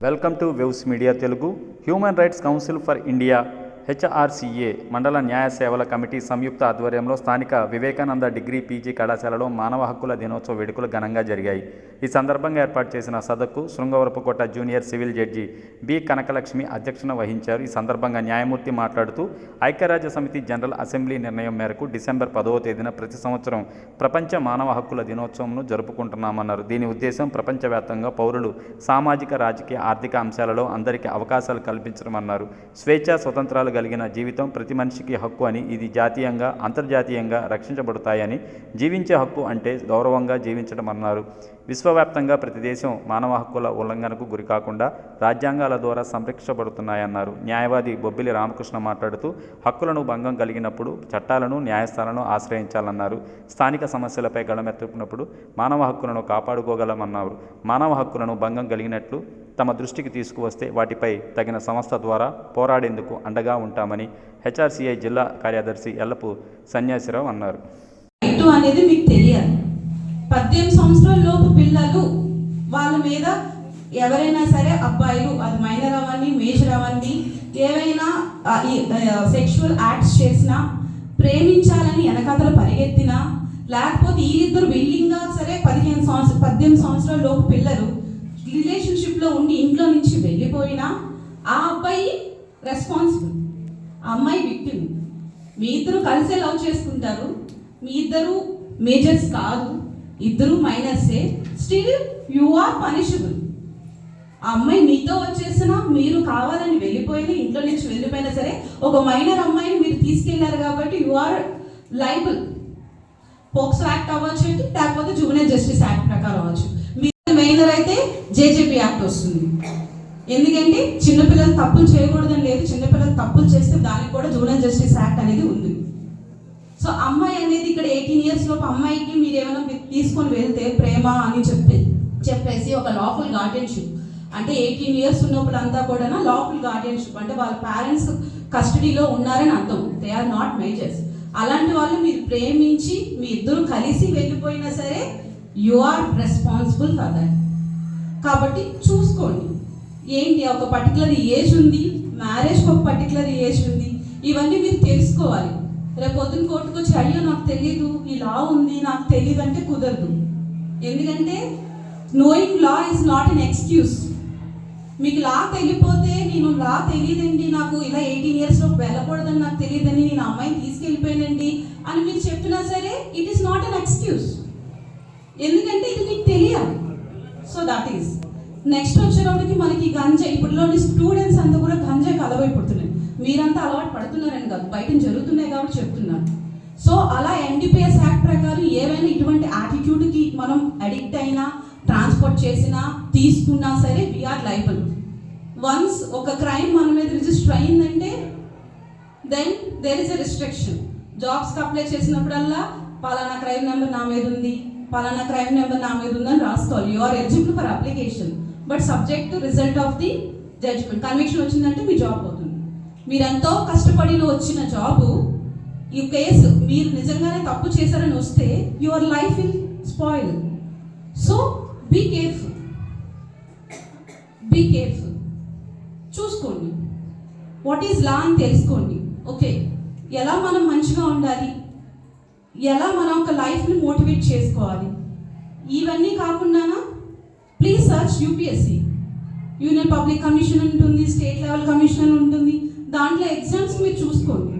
Welcome to waves media Telugu human rights council for India HRCA మండల న్యాయ సేవల committee సంయుక్త ఆధ్వర్యంలో స్థానిక వివేకానంద డిగ్రీ పీజీ కళాశాలలో మానవ హక్కుల దినోత్సవ వేడుకలు ఘనంగా జరిగాయి. ఈ సందర్భంగా ఏర్పాటు చేసిన సదక్కు Srungavarapukota junior civil judge B Kanakalakshmi అధ్యక్షత వహించారు. ఈ సందర్భంగా న్యాయమూర్తి మాట్లాడుతూ ఐక్యరాజ్య సమితి జనరల్ అసెంబ్లీ నిర్ణయం మేరకు డిసెంబర్ పదవ తేదీన ప్రతి సంవత్సరం ప్రపంచ మానవ హక్కుల దినోత్సవంను జరుపుకుంటున్నామన్నారు. దీని ఉద్దేశం ప్రపంచవ్యాప్తంగా పౌరులు సామాజిక రాజకీయ ఆర్థిక అంశాలలో అందరికీ అవకాశాలు కల్పించడమన్నారు. స్వేచ్ఛ స్వతంత్రాలు కలిగిన జీవితం ప్రతి మనిషికి హక్కు అని ఇది జాతీయంగా అంతర్జాతీయంగా రక్షించబడతాయని జీవించే హక్కు అంటే గౌరవంగా జీవించడం అన్నారు విశ్వవ్యాప్తంగా ప్రతి దేశం మానవ హక్కుల ఉల్లంఘనకు గురికాకుండా రాజ్యాంగాల ద్వారా సంరక్షించబడుతున్నాయన్నారు. న్యాయవాది బొబ్బిలి రామకృష్ణ మాట్లాడుతూ హక్కులను భంగం కలిగినప్పుడు చట్టాలను న్యాయస్థానాలను ఆశ్రయించాలన్నారు. స్థానిక సమస్యలపై గళమెత్తుకున్నప్పుడు మానవ హక్కులను కాపాడుకోగలమన్నారు. మానవ హక్కులను భంగం కలిగినట్లు తమ దృష్టికి తీసుకువస్తే వాటిపై తగిన సంస్థ ద్వారా పోరాడేందుకు అండగా ఉంటామని హెచ్ఆర్సీఐ జిల్లా కార్యదర్శి ఎల్లపు సన్యాసిరావు అన్నారు. అనేది మీకు తెలియాలి. పద్దెనిమిది సంవత్సరాల లోపు పిల్లలు వాళ్ళ మీద ఎవరైనా సరే అబ్బాయిలు అది మైనర్ అవ్వండి మేజర్ అవ్వండి ఏవైనా సెక్షువల్ యాక్ట్స్ చేసినా ప్రేమించాలని వెనకతలు పరిగెత్తినా లేకపోతే వీరిద్దరు విల్లింగ్గా సరే పదిహేను సంవత్సరం పద్దెనిమిది సంవత్సరాల లోపు పిల్లలు రిలేషన్షిప్లో ఉండి ఇంట్లో నుంచి వెళ్ళిపోయినా ఆ అబ్బాయి రెస్పాన్సిబుల్ ఆ అమ్మాయి విక్టిమ్ మీ ఇద్దరు కలిసే లవ్ చేసుకుంటారు. మీ ఇద్దరు మేజర్స్ కాదు. ఇద్దరు మైనర్సే స్టిల్ యు ఆర్ పనిషబుల్ ఆ అమ్మాయి మీతో వచ్చేసినా మీరు కావాలని వెళ్ళిపోయినా ఇంట్లో నుంచి వెళ్ళిపోయినా సరే ఒక మైనర్ అమ్మాయిని మీరు తీసుకెళ్ళారు కాబట్టి you are liable POCSO act అవ్వచ్చు లేకపోతే జూనియర్ జస్టిస్ యాక్ట్ ప్రకారం అవ్వచ్చు. మీరు అయితే జేజేపీ యాక్ట్ వస్తుంది. ఎందుకంటే చిన్నపిల్లలు తప్పులు చేయకూడదని లేదు చిన్నపిల్లలు తప్పులు చేస్తే దానికి కూడా జూనియర్ జస్టిస్ యాక్ట్ అనేది ఉంది. సో అమ్మాయి అనేది ఇక్కడ ఎయిటీన్ ఇయర్స్ లోపు అమ్మాయికి మీరు ఏమైనా మీరు తీసుకొని వెళ్తే ప్రేమ అని చెప్పి చెప్పేసి ఒక లాఫుల్ గార్డియన్షిప్ అంటే ఎయిటీన్ ఇయర్స్ ఉన్నప్పుడు అంతా కూడా లాఫుల్ గార్డియన్షిప్ అంటే వాళ్ళ పేరెంట్స్ కస్టడీలో ఉన్నారని అర్థం. దే ఆర్ నాట్ మేజర్స్ అలాంటి వాళ్ళు మీరు ప్రేమించి మీ ఇద్దరు కలిసి వెళ్ళిపోయినా సరే you are responsible for that కాబట్టి చూసుకోండి. ఏంటి? ఒక పర్టికులర్ ఏజ్ ఉంది. మ్యారేజ్కి ఒక పర్టికులర్ ఏజ్ ఉంది. ఇవన్నీ మీరు తెలుసుకోవాలి. రేపు పొద్దున్న కోర్టుకు వచ్చి అయ్యో నాకు తెలియదు ఈ లా ఉంది. నాకు తెలియదు అంటే కుదరదు. ఎందుకంటే knowing law is not an excuse మీకు లా తెలియపోతే నేను లా తెలియదండి. నాకు ఇలా ఎయిటీన్ ఇయర్స్లో వెళ్ళకూడదని నాకు తెలియదని నేను అమ్మాయిని తీసుకెళ్ళిపోయానండి అని మీరు చెప్పినా సరే it is not an excuse ఎందుకంటే ఇది మీకు తెలియదు. సో దట్ ఈస్ నెక్స్ట్ వచ్చేటప్పటికి మనకి గంజాయి ఇప్పుడులోని స్టూడెంట్స్ అంతా కూడా గంజే కలవై పుడుతున్నాయి మీరంతా అలవాటు పడుతున్నారని కాదు బయట జరుగుతున్నాయి కాబట్టి చెప్తున్నారు. సో అలా ఎన్డీపీఎస్ యాక్ట్ ప్రకారం ఏవైనా ఇటువంటి యాటిట్యూడ్కి మనం అడిక్ట్ అయినా ట్రాన్స్పోర్ట్ చేసినా తీసుకున్నా సరే వీఆర్ లైబుల్ వన్స్ ఒక క్రైమ్ మన మీద రిజిస్టర్ అయిందంటే then there is a restriction జాబ్స్కి అప్లై చేసినప్పుడల్లా పలానా క్రైమ్ నెంబర్ నా మీద ఉంది పలానా క్రైమ్ నెంబర్ నా మీద ఉందని రాసుకోవాలి. You are eligible for application but subject to result of the judgement conviction వచ్చిందంటే మీ జాబ్ పోతుంది. మీరెంతో కష్టపడి వచ్చిన జాబు ఈ కేసు మీరు నిజంగానే తప్పు చేశారని వస్తే your life will spoil so be careful be careful చూసుకోండి. వాట్ ఈజ్ లా అని తెలుసుకోండి. ఓకే ఎలా మనం మంచిగా ఉండాలి? ఎలా మనం ఒక లైఫ్ని మోటివేట్ చేసుకోవాలి? ఇవన్నీ కాకుండానా? Please search UPSC union public commission ఉంటుంది స్టేట్ లెవెల్ కమిషన్ ఉంటుంది. దాంట్లో ఎగ్జామ్స్ మీరు చూసుకోండి.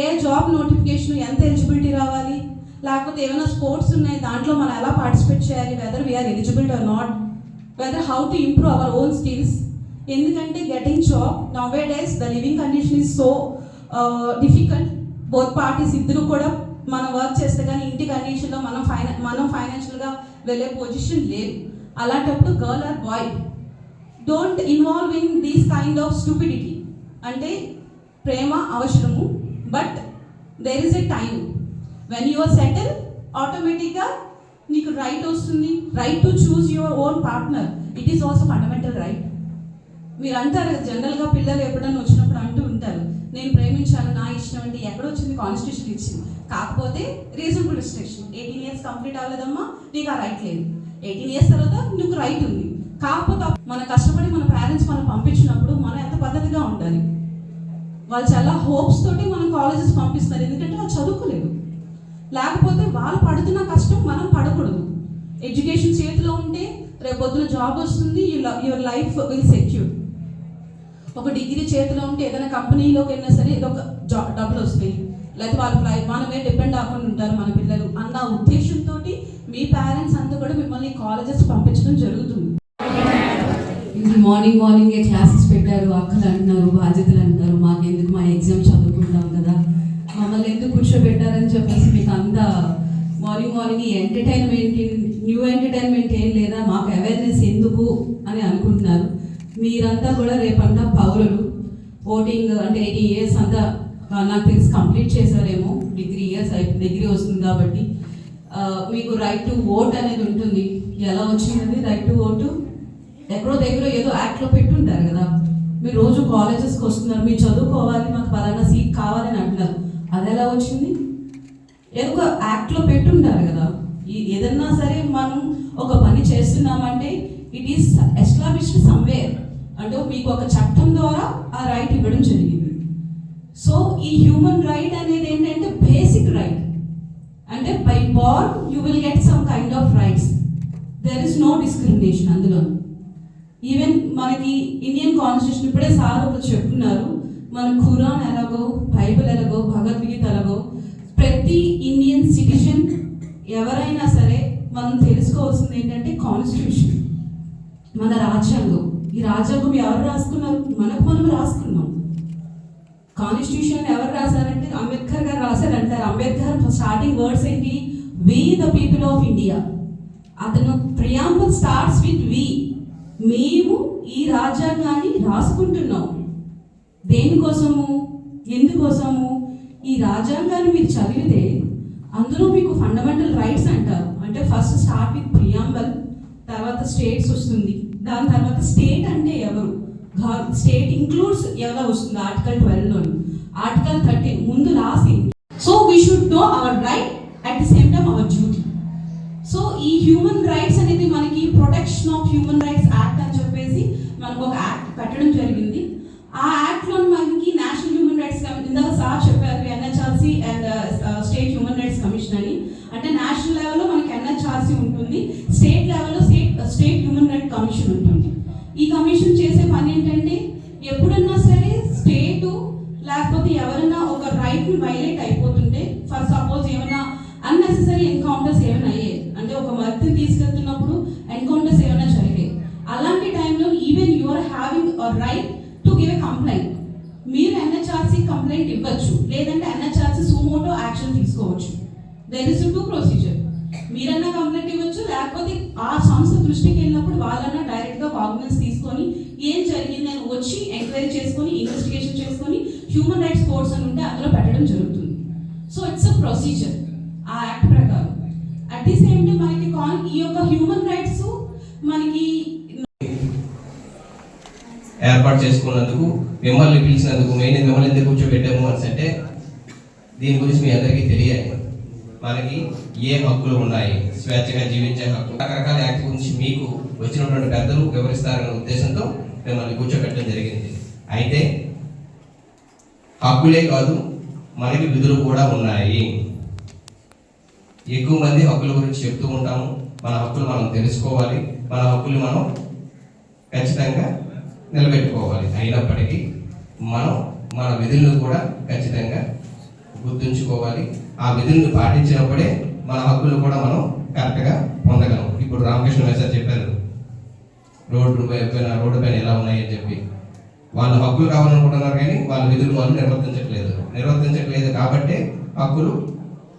ఏ జాబ్ నోటిఫికేషన్ ఎంత ఎలిజిబిలిటీ రావాలి? లేకపోతే ఏమైనా స్పోర్ట్స్ ఉన్నాయి దాంట్లో మనం ఎలా పార్టిసిపేట్ చేయాలి? Whether we are eligibility or not whether how to improve our own skills ఎందుకంటే getting job nowadays the living condition is so difficult both parties ఇద్దరు కూడా మనం వర్క్ చేస్తే కానీ ఇంటి కండిషన్లో మనం ఫైనా మనం ఫైనాన్షియల్గా వెళ్ళే పొజిషన్ లేదు. అలాంటప్పుడు girl or boy don't involve in these kind of stupidity అంటే ప్రేమ అవసరము but there is a time when your settle ఆటోమేటిక్గా నీకు రైట్ వస్తుంది. Right to choose your own partner it is also fundamental right మీరు అంటారు జనరల్గా పిల్లలు ఎప్పుడైనా వచ్చినప్పుడు అంటూ కాన్స్టిట్యూషన్ ఇచ్చింది. కాకపోతే reasonable restriction eighteen years complete అవ్వలేదమ్మా నీకు ఆ రైట్ లేదు. ఎయిటీన్ ఇయర్స్ తర్వాత నీకు రైట్ ఉంది. కాకపోతే మన కష్టపడి మన పేరెంట్స్ మనం పంపించినప్పుడు మనం ఎంత పద్ధతిగా ఉండాలి? వాళ్ళు చాలా హోప్స్ తోటి మనం కాలేజెస్ పంపిస్తున్నారు. ఎందుకంటే వాళ్ళు చదువుకోలేదు. లేకపోతే వాళ్ళు పడుతున్న కష్టం మనం పడకూడదు. ఎడ్యుకేషన్ చేతిలో ఉంటే రేపు పొద్దున జాబ్ వస్తుంది యువర్ లైఫ్ విల్ సెక్యూర్ ఒక డిగ్రీ చేతిలో ఉంటే ఏదైనా కంపెనీలోకి వెళ్ళినా సరే ఇదొక ఒక జాబ్ డబ్బులు వస్తాయి. లేకపోతే వాళ్ళ లైఫ్ మనమే డిపెండ్ అవ్వకుండా ఉంటారు మన పిల్లలు అన్న ఉద్దేశంతో మీ పేరెంట్స్ అంతా కూడా మిమ్మల్ని కాలేజెస్ పంపించడం జరుగుతుంది. ఇది మార్నింగ్ మార్నింగే క్లాసెస్ పెట్టారు అక్కలు అంటున్నారు బాధ్యతలు అంటున్నారు మాకెందుకు మా ఎగ్జామ్ చదువుకుంటాం కదా? మమ్మల్ని ఎందుకు కూర్చోబెట్టారని చెప్పేసి మీకు అంత మార్నింగ్ మార్నింగ్ ఈ ఎంటర్టైన్మెంట్ న్యూ ఎంటర్టైన్మెంట్ ఏం లేదా? మాకు అవేర్నెస్ ఎందుకు అని అనుకుంటున్నారు. మీరంతా కూడా రేపంతా పౌరులు. ఓటింగ్ అంటే ఎయిటీ ఇయర్స్ అంతా నాకు తెలిసి కంప్లీట్ చేశారేమో. డిగ్రీ ఇయర్స్ డిగ్రీ వస్తుంది కాబట్టి. మీకు రైట్ టు ఓట్ అనేది ఉంటుంది. ఎలా వచ్చింది రైట్ టు ఓటు ఎక్కడో దగ్గర ఏదో యాక్ట్లో పెట్టుంటారు కదా. మీరు రోజు కాలేజెస్కి వస్తున్నారు. మీరు చదువుకోవాలి మాకు పలానా సీట్ కావాలని అంటున్నారు. అది ఎలా వచ్చింది? ఏదో ఒక యాక్ట్లో పెట్టుంటారు కదా. ఈ- ఏదన్నా సరే మనం ఒక పని చేస్తున్నామంటే ఇట్ ఈస్ ఎస్టాబ్లిష్డ్ సమ్వేర్ అంటే మీకు ఒక చట్టం ద్వారా ఆ రైట్ ఇవ్వడం జరిగింది. సో ఈ హ్యూమన్ రైట్ అనేది ఏంటంటే బేసిక్ రైట్ అంటే by born you will get some kind of rights there is no discrimination అందులో. ఈవెన్ మనకి ఇండియన్ కాన్స్టిట్యూషన్ ఇప్పుడే సార్ ఒకరు చెప్తున్నారు మన ఖురాన్ ఎలాగో బైబిల్ ఎలాగో భగవద్గీత ఎలాగో ప్రతి ఇండియన్ సిటిజన్ ఎవరైనా సరే మనం తెలుసుకోవాల్సింది ఏంటంటే కాన్స్టిట్యూషన్ మన రాజ్యాంగం. ఈ రాజ్యాంగం ఎవరు రాసుకున్నారు? మనకు మనం రాసుకున్నాం. కాన్స్టిట్యూషన్ ఎవరు రాశారంటే అంబేద్కర్ గారు రాశారంటారు. అంబేద్కర్ స్టార్టింగ్ వర్డ్స్ ఏంటి? We the people of India అతను ప్రియాంబుల్ స్టార్ట్స్ విత్ వి మేము ఈ రాజ్యాంగాన్ని రాసుకుంటున్నాం. దేనికోసము? ఎందుకోసము? ఈ రాజ్యాంగాన్ని మీరు చదివితే అందులో మీకు ఫండమెంటల్ రైట్స్ అంటారు. అంటే ఫస్ట్ స్టార్ట్ విత్ ప్రియాంబల్ తర్వాత స్టేట్స్ వస్తుంది. దాని తర్వాత స్టేట్ అంటే ఎవరు? స్టేట్ ఇంక్లూడ్స్ ఎలా వస్తుంది ఆర్టికల్ ట్వెల్వ్లో ఆర్టికల్ థర్టీన్ ముందు రాసి. So we should know our right at the same time our duty so ఈ హ్యూమన్ రైట్స్ అనేది మనకి protection of human rights act అని చెప్పేసి మనకు ఒక యాక్ట్ పెట్టడం జరిగింది. ఆ యాక్ట్లో మనకి నేషనల్ హ్యూమన్ రైట్స్ కమిషన్ ఇందాక సార్ చెప్పారు NHRC and state human rights commission అని. అంటే నేషనల్ లెవెల్లో మనకి ఎన్హెచ్ఆర్సీ ఉంటుంది స్టేట్ లెవెల్లో state state human right commission ఉంటుంది. ఈ కమిషన్ చేసే పని ఏంటంటే ఎప్పుడన్నా సరే స్టేట్ లేకపోతే ఎవరైనా ఒక రైట్ వైలేట్ అయిపోతుంటే ఫర్ సపోజ్ ఏమైనా అన్నెసెసరీ ఎన్కౌంటర్స్ ఏమైనా అయ్యాయి. అంటే ఒక మర్తిని తీసుకెళ్తున్నప్పుడు ఎన్కౌంటర్స్ ఏమైనా జరిగాయి. అలాంటి టైంలో even you are having a right to give a complaint మీరు ఎన్హెచ్ఆర్సీ కంప్లైంట్ ఇవ్వచ్చు. లేదంటే ఎన్హెచ్ఆర్సీ సుమోటో యాక్షన్ తీసుకోవచ్చు. దెర్ ఇస్ టూ ప్రొసీజర్ మీరన్నా కంప్లైంట్ ఇవ్వచ్చు లేకపోతే ఆ సంస్థ దృష్టికి వెళ్ళినప్పుడు వాళ్ళన్నా డైరెక్ట్గా కాగ్నెన్స్ తీసుకొని ఏం జరిగింది అని వచ్చి ఎంక్వైరీ చేసుకొని ఇన్వెస్టిగేషన్ చేసుకొని హ్యూమన్ రైట్స్ కోర్స్ అని ఉంటే అందులో పెట్టడం జరుగుతుంది. సో ఇట్స్ అ ప్రొసీజర్ ఆ యాక్ట్ ప్రకారం. అట్ ది సేమ్ టైం మనకి కాన్ ఈ యొక్క హ్యూమన్ రైట్స్ మనకి ఏర్పాటు చేసుకున్నందుకు మిమ్మల్ని పిలిచినందుకు మెయిన్ మిమ్మల్ని ఎందుకు కూర్చోబెట్టాము అని అంటే దీని గురించి మీ అందరికీ తెలియాలి. మనకి ఏ హక్కులు ఉన్నాయి? స్వేచ్ఛగా జీవించే హక్కు. రకరకాల యాక్ట్ గురించి మీకు వచ్చినటువంటి పెద్దలు వివరిస్తారనే ఉద్దేశంతో మిమ్మల్ని కూర్చోబెట్టడం జరిగింది. అయితే హక్కులే కాదు మనకి విధులు కూడా ఉన్నాయి. ఎక్కువ మంది హక్కుల గురించి చెప్తూ ఉంటాము. మన హక్కులు మనం తెలుసుకోవాలి. మన హక్కులు మనం ఖచ్చితంగా నిలబెట్టుకోవాలి. అయినప్పటికీ మనం మన విధులను కూడా ఖచ్చితంగా గుర్తుంచుకోవాలి. ఆ విధులను పాటించినప్పుడే మన హక్కులు కూడా మనం కరెక్ట్గా పొందగలం. ఇప్పుడు రామకృష్ణ మేసార్ చెప్పారు రోడ్డు పైన రోడ్డు పైన ఎలా ఉన్నాయని చెప్పి. వాళ్ళు హక్కులు కావాలనుకుంటున్నారు కానీ వాళ్ళ విధులు వాళ్ళు నిర్వర్తించట్లేదు. నిర్వర్తించట్లేదు కాబట్టి హక్కులు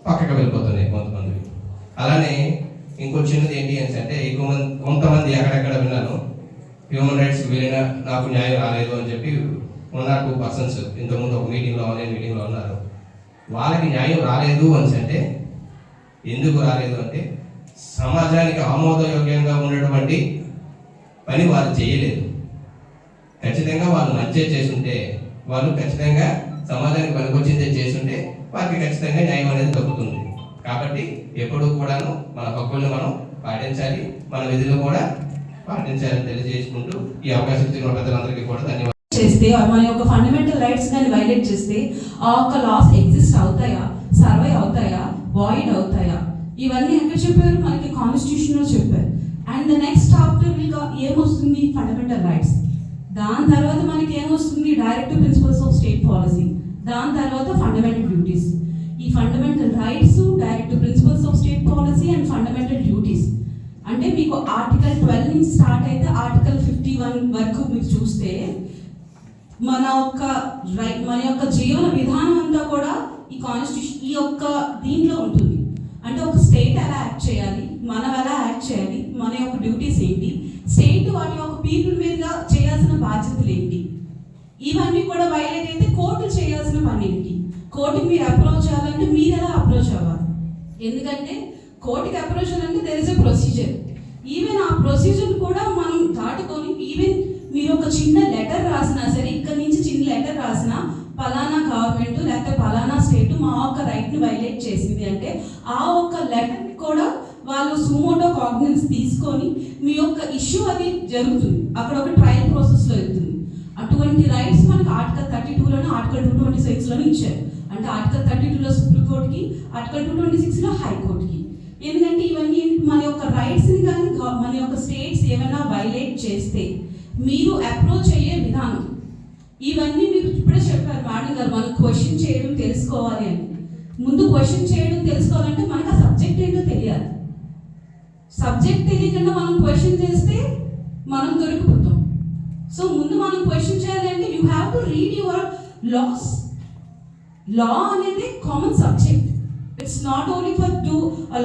పక్కకు వెళ్ళిపోతున్నాయి కొంతమంది. అలానే ఇంకో చిన్నది ఏంటి అని అంటే ఎక్కువ మంది కొంతమంది ఎక్కడెక్కడ విన్నాను హ్యూమన్ రైట్స్ వెళ్ళిన నాకు న్యాయం రాలేదు అని చెప్పి వన్ ఆర్ టూ పర్సన్స్ ఇంతకుముందు ఒక మీటింగ్లో ఆన్లైన్ మీటింగ్లో ఉన్నారు. వాళ్ళకి న్యాయం రాలేదు అని అంటే ఎందుకు రాలేదు అంటే సమాజానికి ఆమోదయోగ్యంగా ఉన్నటువంటి పని వారు చేయలేదు. ఖచ్చితంగా వాళ్ళు మంచి చేస్తుంటే వాళ్ళు ఖచ్చితంగా సమాజానికి పనికొచ్చిందే చేస్తుంటే వారికి ఖచ్చితంగా న్యాయం అనేది దక్కుతుంది. కాబట్టి ఎప్పుడు కూడాను మన హక్కుల్ని మనం పాటించాలి మన విధులు కూడా పాటించాలని తెలియజేసుకుంటూ ఈ అవకాశం ఇచ్చిన ప్రజలందరికీ కూడా ధన్యవాదాలు. చేస్తే మన యొక్క ఫండమెంటల్ రైట్స్ కానీ వైలేట్ చేస్తే ఆ యొక్క లాస్ ఎగ్జిస్ట్ అవుతాయా సర్వై అవుతాయా వాయిడ్ అవుతాయా? ఇవన్నీ ఎక్కడ చెప్పారు? మనకి కాన్స్టిట్యూషన్లో చెప్పారు. అండ్ ద నెక్స్ట్ ఆఫ్టర్గా ఏమొస్తుంది? ఫండమెంటల్ రైట్స్ దాని తర్వాత మనకి ఏమొస్తుంది directive principles of state policy దాని తర్వాత ఫండమెంటల్ డ్యూటీస్ ఈ fundamental rights directive principles of state policy and fundamental duties అంటే మీకు ఆర్టికల్ ట్వెల్వ్ నుంచి స్టార్ట్ అయితే ఆర్టికల్ ఫిఫ్టీ వన్ వరకు మీరు చూస్తే మన యొక్క రైట్ మన యొక్క జీవన విధానం అంతా కూడా ఈ కాన్స్టిట్యూషన్ ఈ యొక్క దీంట్లో ఉంటుంది. అంటే ఒక స్టేట్ ఎలా యాక్ట్ చేయాలి? మనం ఎలా యాక్ట్ చేయాలి? మన యొక్క డ్యూటీస్ ఏంటి? స్టేట్ వాటి యొక్క పీపుల్ మీద చేయాల్సిన బాధ్యతలు ఏంటి? ఇవన్నీ కూడా వైలేట్ అయితే కోర్టు చేయాల్సిన పని ఏంటి? కోర్టుకి మీరు అప్రోచ్ అవ్వాలంటే మీరు ఎలా అప్రోచ్ అవ్వాలి? ఎందుకంటే కోర్టుకి అప్రోచ్ అవ్వాలంటే there is a procedure even ఆ ప్రొసీజర్ కూడా మనం దాటుకొని ఈవెన్ మీరు ఒక చిన్న లెటర్ రాసినా సరే ఇక్కడ నుంచి చిన్న లెటర్ రాసినా పలానా గవర్నమెంట్ లేకపోతే పలానా స్టేట్ మా ఒక్క రైట్ని వైలేట్ చేసింది అంటే ఆ ఒక్క లెటర్ కూడా వాళ్ళు సుమోటో కాగ్నెన్స్ తీసుకొని మీ యొక్క ఇష్యూ అది జరుగుతుంది. అక్కడ ఒక ట్రయల్ ప్రాసెస్లో వెళ్తుంది అటువంటి రైట్స్ మనకి ఆర్టికల్ థర్టీ టూలోనూ ఆర్టికల్ టూ ట్వంటీ సిక్స్లోనూ ఇచ్చారు. అంటే ఆర్టికల్ థర్టీ టూలో సుప్రీంకోర్టుకి ఆర్టికల్ టూ ట్వంటీ సిక్స్లో హైకోర్టుకి ఎందుకంటే ఇవన్నీ మన యొక్క రైట్స్ని కానీ మన యొక్క స్టేట్స్ ఏమైనా వైలేట్ చేస్తే మీరు అప్రోచ్ అయ్యే విధానం. ఇవన్నీ మీరు ఇప్పుడే చెప్పారు మేడం గారు మనం క్వశ్చన్ చేయడం తెలుసుకోవాలి అని. ముందు క్వశ్చన్ చేయడం తెలుసుకోవాలంటే మనకు ఆ సబ్జెక్ట్ ఏంటో తెలియాలి. సబ్జెక్ట్ తెలియకుండా మనం క్వశ్చన్ చేస్తే మనం దొరికిపోతాం. సో ముందు మనం క్వశ్చన్ చేయాలంటే you have to read your laws law అనేది common subject it's not only for to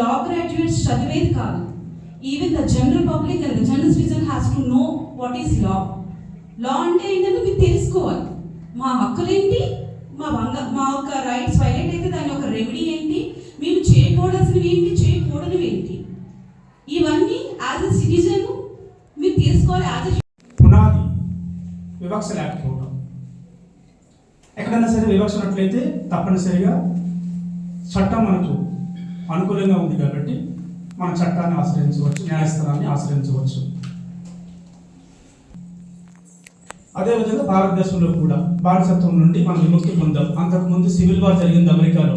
law graduates చదివేది కాదు. Even the general public and the general citizen has to know what is law law అంటే ఏంటంటే మీరు తెలుసుకోవాలి. మా హక్కులేంటి? మా వంగ మా యొక్క రైట్స్ వైలేట్ అయితే దాని యొక్క రెమెడీ ఏంటి? మేము చేయకూడాల్సినవి ఏంటి? చేయకూడనివి ఏంటి? ఇవన్నీ యాజ్ అ సిటిజన్ వివక్ష లేకపోవడం ఎక్కడైనా సరే వివక్ష ఉన్నట్లయితే తప్పనిసరిగా చట్టం మనకు అనుకూలంగా ఉంది కాబట్టి మన చట్టాన్ని ఆశ్రయించవచ్చు న్యాయస్థానాన్ని ఆశ్రయించవచ్చు. అదేవిధంగా భారతదేశంలో కూడా బానిసత్వం నుండి మనం విముక్తి పొందాం. అంతకుముందు సివిల్ వార్ జరిగింది అమెరికాలో.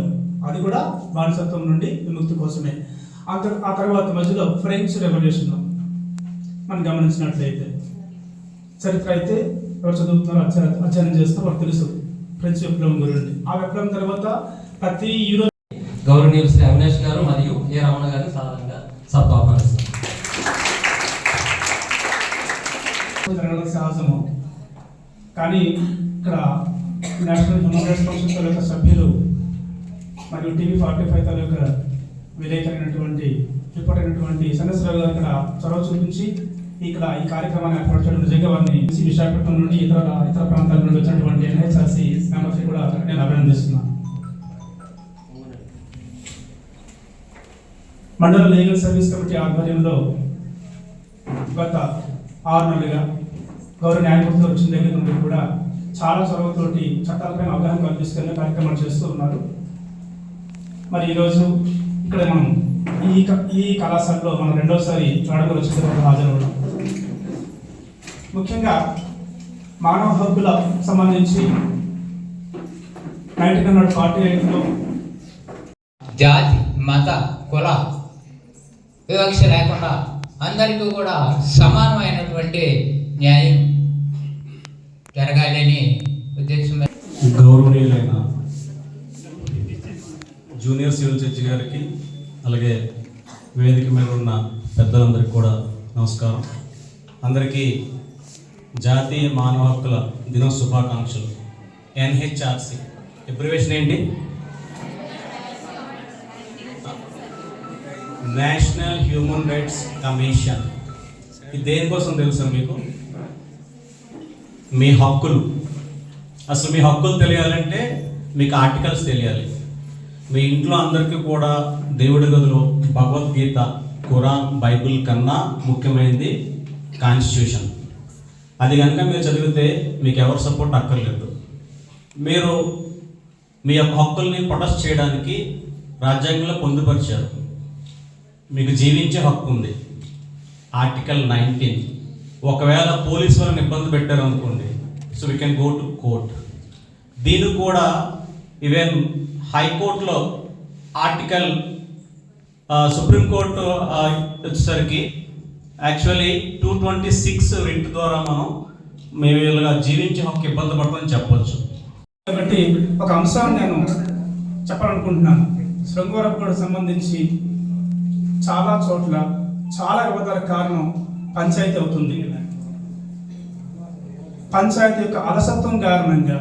అది కూడా బానిసత్వం నుండి విముక్తి కోసమే. అంత ఆ తర్వాత మధ్యలో ఫ్రెంచ్ రెవల్యూషన్ మనం గమనించినట్లయితే చరిత్ర అయితే ఎవరు చదువుతున్నారో అధ్యయనం అధ్యయనం వారికి తెలుసు ఫ్రెంచ్ విప్లవం గురించి. ఆ విప్లవం తర్వాత ప్రతి యూరో గౌరవనీయులు శ్రీ అవినాష్ గారు మరియు ఏ రమణ గారిని సాధారణంగా జరగడం సహజము కానీ ఇక్కడ నేషనల్ హ్యూమన్ రైట్స్ కౌన్సిల్ యొక్క సభ్యులు మరియు టీవీ ఫార్టీ ఫైవ్ తాలూకా విలేకరైనటువంటి రిపోర్ట్ అయినటువంటి సన్నసరావు గారు ఇక్కడ చొరవ చూపించి ఇక్కడ ఈ కార్యక్రమాన్ని ఏర్పాటు చేయడం నిజంగా వారిని విశాఖపట్నం నుండి ఇతర ఇతర ప్రాంతాల నుండి వచ్చినటువంటి ఎన్హెచ్ఆర్సి మెంబర్స్ కూడా నేను అభినందిస్తున్నాను. మండల లీగల్ సర్వీస్ కమిటీ ఆధ్వర్యంలో గత ఆరు నెలలుగా గౌరవ న్యాయమూర్తులు వచ్చిన దగ్గర నుండి కూడా చాలా చొరవతోటి చట్టాలపైన అవగాహన కల్పిస్తున్న కార్యక్రమాలు చేస్తూ ఉన్నారు. మరి ఈరోజు ఇక్కడ మనం ఈ క- ఈ కళాశాలలో మనం రెండోసారి చాడగూరు వచ్చిన తర్వాత హాజరవడం ముఖ్యంగా మానవ హక్కుల సంబంధించి నైన్టీన్ హండ్రెడ్ ఫార్టీ ఎయిట్లో జాతి మత కుల వివక్ష లేకుండా అందరికీ కూడా సమానమైనటువంటి న్యాయం జరగాలని ఉద్దేశం. గౌరవనీయులైన జూనియర్ సివిల్ జడ్జి గారికి అలాగే వేదిక మీద ఉన్న పెద్దలందరికీ కూడా నమస్కారం. అందరికీ జాతీయ మానవ హక్కుల దిన శుభాకాంక్షలు. ఎన్హెచ్ఆర్సి. ఎబ్రివేషన్ ఏంటి? National human rights commission. ఇది దేనికోసం తెలుసా మీకు? మీ హక్కులు. అసలు మీ హక్కులు తెలియాలంటే మీకు ఆర్టికల్స్ తెలియాలి. మీ ఇంట్లో అందరికీ కూడా దేవుడి గదిలో భగవద్గీత ఖురాన్ బైబిల్ కన్నా ముఖ్యమైనది కాన్స్టిట్యూషన్. అది కనుక మీరు చదివితే మీకు ఎవరు సపోర్ట్ అక్కర్లేదు. మీరు మీ యొక్క హక్కుల్ని ప్రొటెస్ట్ చేయడానికి రాజ్యాంగంలో పొందుపరిచారు. మీకు జీవించే హక్కు ఉంది. ఆర్టికల్ నైన్టీన్ ఒకవేళ పోలీస్ వాళ్ళని ఇబ్బంది పెట్టారు అనుకోండి so we can go to court దీన్ని కూడా ఈవెన్ హైకోర్టులో ఆర్టికల్ సుప్రీంకోర్టు వచ్చేసరికి actually two twenty six rent ద్వారా మనం మేము జీవించే హక్కు ఇబ్బంది పడతామని చెప్పొచ్చు. కాబట్టి ఒక అంశాన్ని నేను చెప్పాలనుకుంటున్నాను. శృంగవరపుకు సంబంధించి చాలా చోట్ల చాలా వివాదాల కారణం పంచాయతీ అవుతుంది. పంచాయతీ యొక్క అలసత్వం కారణంగా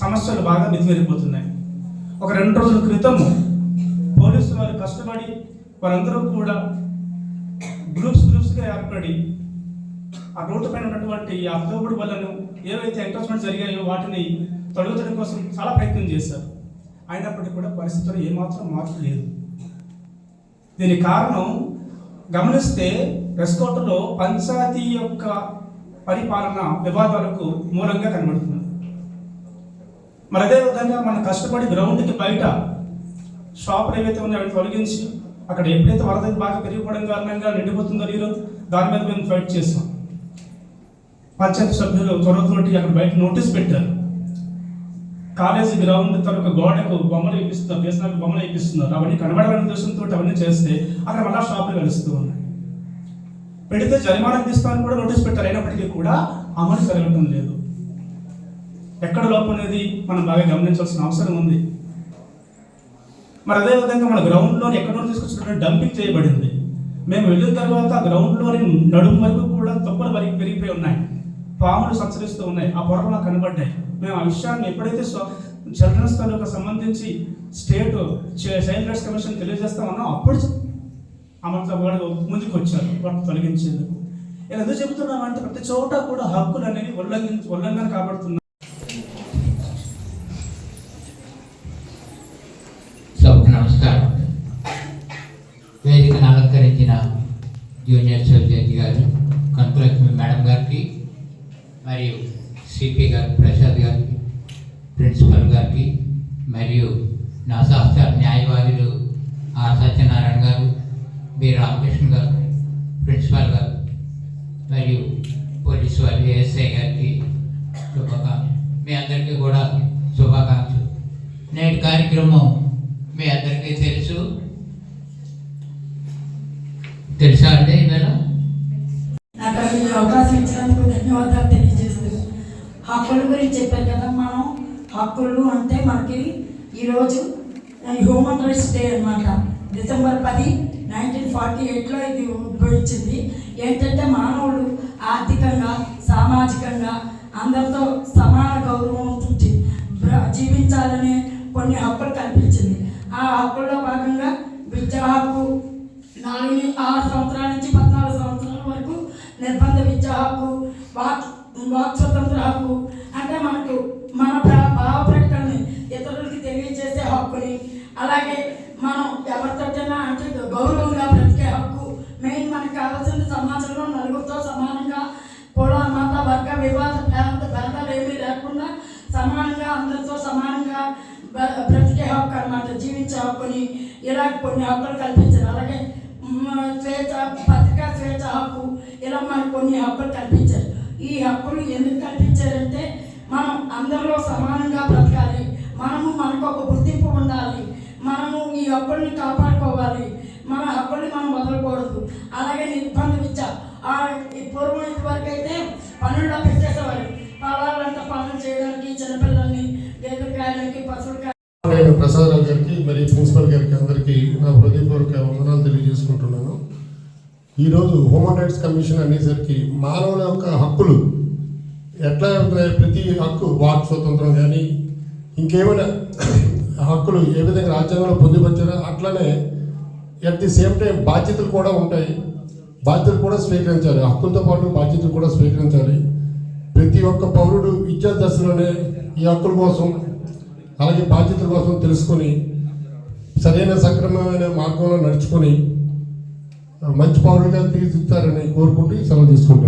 సమస్యలు బాగా మితిమీరిపోతున్నాయి ఒక రెండు రోజుల క్రితం పోలీసు వారు కష్టపడి వారందరూ కూడా గ్రూప్స్ గ్రూప్స్గా ఏర్పడి ఆ రోడ్డు పైన ఉన్నటువంటి ఆ దోపుడు వలను ఏవైతే ఎంక్రోచ్మెంట్ జరిగాయో వాటిని తొలగించడం కోసం చాలా ప్రయత్నం చేశారు. అయినప్పటికీ కూడా పరిస్థితులు ఏమాత్రం మార్పు లేదు. దీనికి కారణం గమనిస్తే రెస్కోటలో పంచాయతీ యొక్క పరిపాలన వివాదాలకు మూలంగా కనబడుతుంది. మరి అదేవిధంగా మనం కష్టపడి గ్రౌండ్కి బయట షాపులు ఏవైతే ఉన్నాయో తొలగించి అక్కడ ఎప్పుడైతే వరద బాగా పెరిగిపోవడం కారణంగా నిండిపోతుందో నీరు దాని మీద మేము ఫైట్ చేస్తాం పంచాయతీ సభ్యులు త్వరతోటి అక్కడ బయట నోటీస్ పెట్టారు. కాలేజీ గ్రౌండ్ తనొక గోడకు బొమ్మలు వేపిస్తున్నారు వేసిన బొమ్మలు వేపిస్తున్నారు. అవన్నీ కనబడాలనే ఉద్దేశంతో అవన్నీ చేస్తే అక్కడ మళ్ళా షాపులు కలుస్తూ ఉన్నాయి. పెడితే జరిమానా విధిస్తామని కూడా నోటీస్ పెట్టారు. అయినప్పటికీ కూడా అమలు జరగడం లేదు. ఎక్కడ లోపం అనేది మనం బాగా గమనించాల్సిన అవసరం ఉంది. మరి అదేవిధంగా మన గ్రౌండ్లోని ఎక్కడో తీసుకొచ్చినటువంటి డంపింగ్ చేయబడింది. మేము వెళ్ళిన తర్వాత ఆ గ్రౌండ్లోని నడుము వరకు కూడా తొప్పలు వరకు పెరిగిపోయి ఉన్నాయి. పాములు సంచరిస్తూ ఉన్నాయి. ఆ పొరలు నాకు కనబడ్డాయి. మేము ఆ విషయాన్ని ఎప్పుడైతే చిల్డ్రన్స్ తాలూకు సంబంధించి స్టేట్ చైల్డ్ రైట్స్ కమిషన్ తెలియజేస్తామన్నా అప్పుడు అమర్త వాళ్ళు ముందుకు వచ్చారు. వాటిని తొలగించేందుకు. ఇలా ఎందుకు చెబుతున్నామంటే ప్రతి చోట కూడా హక్కులు అనేవి ఉల్లంఘించి ఉల్లంఘన కాబడుతున్నాయి. జూనియర్ సబ్జెక్ట్ గారు కంకులక్ష్మి మేడం గారికి మరియు సిపి గారు ప్రసాద్ గారికి ప్రిన్సిపల్ గారికి మరియు నా శాస్త్ర న్యాయవాదులు ఆర్ సత్యనారాయణ గారు బి రామకృష్ణ గారు ప్రిన్సిపల్ గారు మరియు పోలీసు వారి ఏఎస్ఐ గారికి శుభాకాంక్షలు. మీ అందరికీ కూడా శుభాకాంక్షలు. నేటి కార్యక్రమం మీ అందరికీ తెలుసు. తెలుసా అండి ఇవాళ నాకు అవకాశం ఇచ్చినందుకు ధన్యవాదాలు తెలియజేస్తూ హక్కుల గురించి చెప్పారు కదా మనం. హక్కులు అంటే మనకి ఈరోజు హ్యూమన్ రైట్స్ డే అన్నమాట. డిసెంబర్ పది నైన్టీన్ ఫార్టీ ఎయిట్లో ఇది ఉద్భవించింది. ఏంటంటే మానవుడు ఆర్థికంగా సామాజికంగా అందరితో సమాన గౌరవం ఉంటుంది జీవించాలనే కొన్ని హక్కులు కల్పించింది. ఆ హక్కుల్లో భాగంగా విద్యా హక్కు నాలుగు ఆరు సంవత్సరాల నుంచి పద్నాలుగు సంవత్సరాల వరకు నిర్బంధ విద్య హక్కు వాక్ వాక్ స్వతంత్ర హక్కు అంటే మనకు మన భావ ప్రకటనని ఇతరులకి తెలియజేసే హక్కుని. అలాగే మనం ఎవరితోటైనా అంటే గౌరవంగా బ్రతికే హక్కు మెయిన్ మనకు కావాల్సిన సమాజంలో నలుగురితో సమానంగా కుల మత వర్గ వివాద భేద భేదాలు ఏమీ లేకుండా సమానంగా అందరితో సమానంగా బ్రతికే హక్కు అన్నమాట జీవించే హక్కుని. ఇలా కొన్ని హక్కులు కల్పించారు. అలాగే స్వేచ్ఛ పత్రికా స్వేచ్ఛ హక్కు. ఇలా మనకు కొన్ని హక్కులు కల్పించారు. ఈ హక్కులు ఎందుకు కల్పించారంటే మనం అందరిలో సమానంగా బ్రతకాలి. మనము మనకు ఒక గుర్తింపు ఉండాలి. మనము ఈ హక్కుల్ని కాపాడుకోవాలి. మన హక్కుల్ని మనం వదలకూడదు. అలాగే నిర్బంధ విద్య ఆ ఈ పూర్వం వరకు అయితే పనుల్లో పెట్టేసేవారు పొలాలంతా పనులు చేయడానికి చిన్నపిల్లల్ని గేదెలు కాయడానికి పశువులు కాయ ప్రసాదరావు గారికి మరి ప్రిన్సిపల్ గారికి అందరికీ నా హృదయపూర్వక వందనాలు తెలియజేసుకుంటున్నాను. ఈరోజు హ్యూమన్ రైట్స్ కమిషన్ అనేసరికి మానవుల యొక్క హక్కులు ఎట్లా ప్రతి హక్కు వాక్ స్వతంత్రం కానీ ఇంకేమైనా హక్కులు ఏ విధంగా రాజ్యాంగంలో పొందుపరిచారో అట్లనే ఎట్ ది సేమ్ టైం బాధ్యతలు కూడా ఉంటాయి. బాధ్యతలు కూడా స్వీకరించాలి. హక్కులతో పాటు బాధ్యతలు కూడా స్వీకరించాలి. ప్రతి ఒక్క పౌరుడు విద్యా దశలోనే ఈ హక్కుల కోసం అలాగే బాధ్యతల కోసం తెలుసుకొని సరైన సక్రమమైన మార్గంలో నడుచుకొని మంచి పౌరులుగా తీర్చిదిద్దారని కోరుకుంటూ సెలవు తీసుకుంటున్నాను.